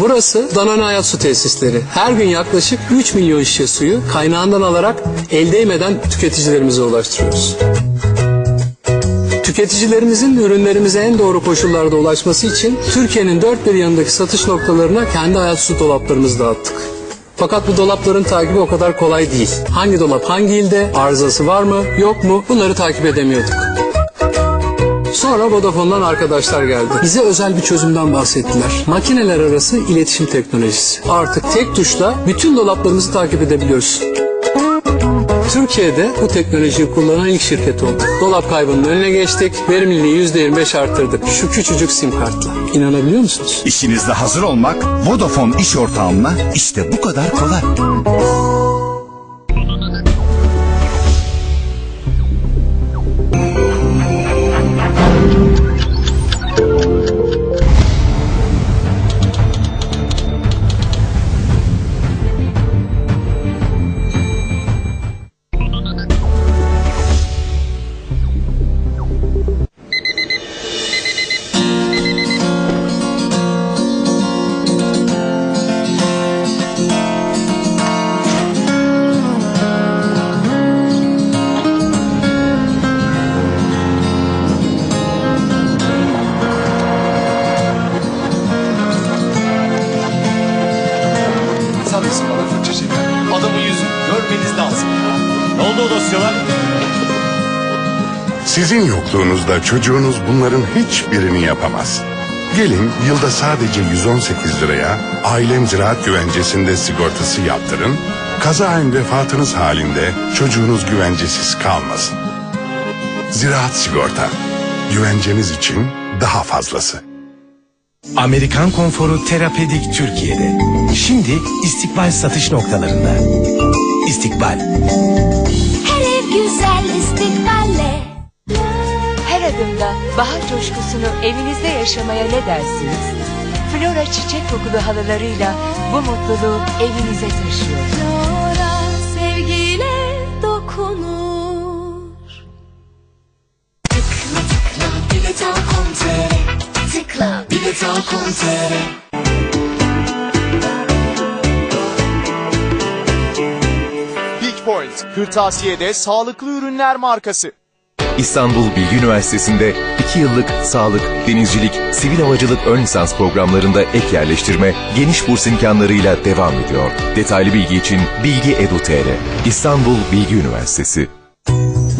Burası Danone Hayat Su Tesisleri. Her gün yaklaşık 3 milyon şişe suyu kaynağından alarak el değmeden tüketicilerimize ulaştırıyoruz. Tüketicilerimizin ürünlerimize en doğru koşullarda ulaşması için Türkiye'nin dört bir yanındaki satış noktalarına kendi hayat su dolaplarımızı dağıttık. Fakat bu dolapların takibi o kadar kolay değil. Hangi dolap hangi ilde, arızası var mı, yok mu bunları takip edemiyorduk. Sonra Vodafone'dan arkadaşlar geldi. Bize özel bir çözümden bahsettiler. Makineler arası iletişim teknolojisi. Artık tek tuşla bütün dolaplarımızı takip edebiliyoruz. Türkiye'de bu teknolojiyi kullanan ilk şirket olduk. Dolap kaybının önüne geçtik, verimliliği %25 arttırdık. Şu küçücük sim kartla. İnanabiliyor musunuz? İşinizde hazır olmak Vodafone iş ortağımla işte bu kadar kolay. Ne oldu o dosyalar? Sizin yokluğunuzda çocuğunuz bunların hiçbirini yapamaz. Gelin yılda sadece 118 liraya ailem ziraat güvencesinde sigortası yaptırın. Kazaen vefatınız halinde çocuğunuz güvencesiz kalmasın. Ziraat sigorta. Güvenceniz için daha fazlası. Amerikan konforu terapedik Türkiye'de. Şimdi istikbal satış noktalarında. İstikbal. Her ev güzel istikballe. Her adımda bahar coşkusunu evinizde yaşamaya ne dersiniz? Flora çiçek kokulu halılarıyla bu mutluluğu evinize taşıyor. Flora sevgiyle dokunur. Tıkla tıkla bilet al Tıkla bilet al Big Point, kırtasiyede sağlıklı ürünler markası. İstanbul Bilgi Üniversitesi'nde 2 yıllık sağlık, denizcilik, sivil havacılık ön lisans programlarında ek yerleştirme geniş burs imkanlarıyla devam ediyor. Detaylı bilgi için Bilgi Edu.tr İstanbul Bilgi Üniversitesi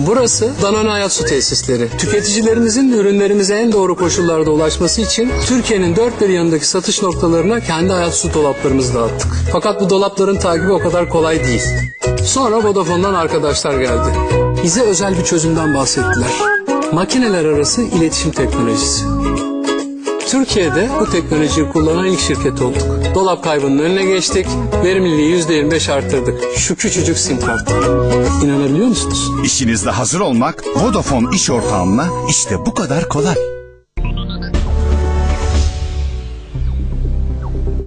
Burası Danone Hayat Su Tesisleri. Tüketicilerimizin ürünlerimize en doğru koşullarda ulaşması için Türkiye'nin dört bir yanındaki satış noktalarına kendi hayat su dolaplarımızı dağıttık. Fakat bu dolapların takibi o kadar kolay değil. Sonra Vodafone'dan arkadaşlar geldi. Bize özel bir çözümden bahsettiler. Makineler arası iletişim teknolojisi. Türkiye'de bu teknolojiyi kullanan ilk şirket olduk. Dolap kaybının önüne geçtik, verimliliği %25 arttırdık. Şu küçücük sim kartla. İnanabiliyor musunuz? İşinizde hazır olmak Vodafone iş ortağımla işte bu kadar kolay.